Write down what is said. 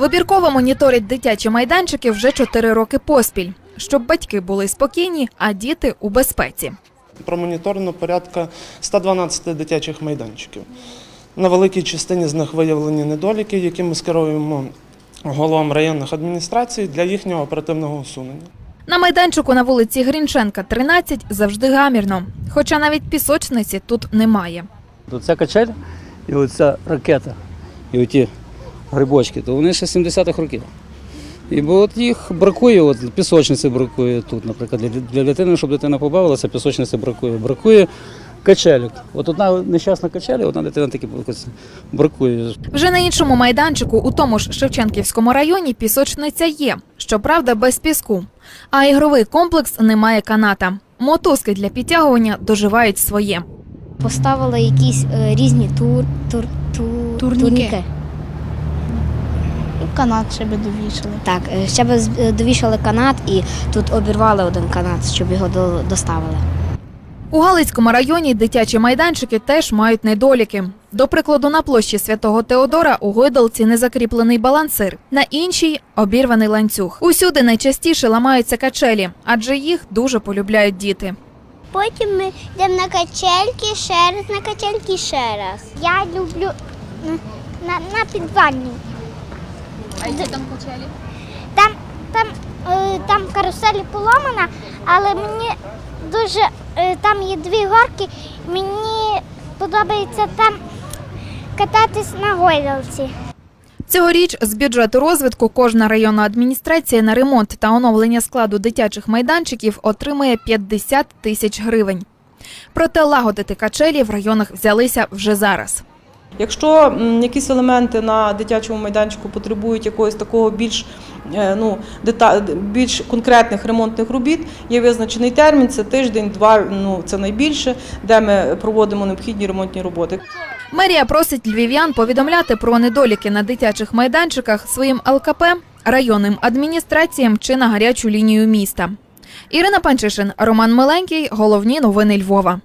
Вибірково моніторять дитячі майданчики вже 4 роки поспіль, щоб батьки були спокійні, а діти у безпеці. Промоніторено порядка 112 дитячих майданчиків. На великій частині з них виявлені недоліки, які ми скеруємо головам районних адміністрацій для їхнього оперативного усунення. На майданчику на вулиці Грінченка, 13, завжди гамірно, хоча навіть пісочниці тут немає. Оця качель і оця ракета, і оті грибочки, то вони ще 70-х років. І бо от їх бракує, от пісочниці бракує тут, наприклад, для, для дитини, щоб дитина побавилася, пісочниці бракує. Бракує качелік. От одна нещасна качеля, одна дитина таки бракує. Вже на іншому майданчику, у тому ж Шевченківському районі, пісочниця є, щоправда, без піску. А ігровий комплекс не має каната. Мотузки для підтягування доживають своє. Поставили якісь е, різні тур, тур, тур, Турніки. турніки. Канат ще би довішали. Так, е, ще би е, довішали канат і тут обірвали один канат, щоб його доставили. У Галицькому районі дитячі майданчики теж мають недоліки. До прикладу, на площі святого Теодора у гойдалці не закріплений балансир, на іншій обірваний ланцюг. Усюди найчастіше ламаються качелі, адже їх дуже полюбляють діти. Потім ми йдемо на качельки, ще раз на качельки, ще раз. Я люблю на, на, на підвальні. Які там качелі? Там, там, е, там каруселі поломана, але мені дуже е, там є дві горки. Мені подобається там кататись на гойдалці. Цьогоріч з бюджету розвитку кожна районна адміністрація на ремонт та оновлення складу дитячих майданчиків отримує 50 тисяч гривень. Проте лагодити качелі в районах взялися вже зараз. Якщо якісь елементи на дитячому майданчику потребують якогось такого більш, е, ну, більш конкретних ремонтних робіт, є визначений термін, це тиждень, два, ну, це найбільше, де ми проводимо необхідні ремонтні роботи. Мерія просить львів'ян повідомляти про недоліки на дитячих майданчиках своїм ЛКП, районним адміністраціям чи на гарячу лінію міста. Ірина Панчишин, Роман Миленький. Головні новини Львова.